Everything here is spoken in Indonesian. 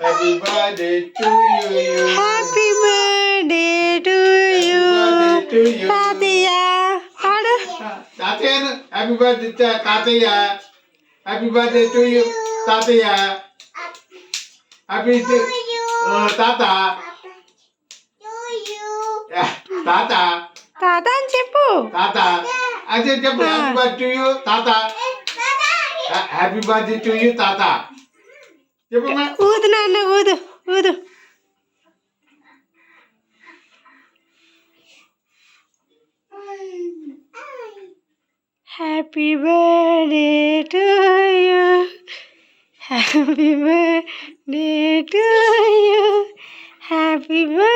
Happy birthday to you happy birthday to you to you. తాతయ్య పాడు తాతయ్య happy birthday తాతయ్య హ్యాపీ బర్త్డే టు యూ తాతయ్య హ్యాపీ తాత తాత తాత అని చెప్పు తాత అదే చెప్పు హ్యాపీ బర్త్డే టు యూ తాత హ్యాపీ బర్త్డే టు యూ తాత ಊದು ನಾನು ಊದು ಊದು happy birthday to you happy birthday to you happy birthday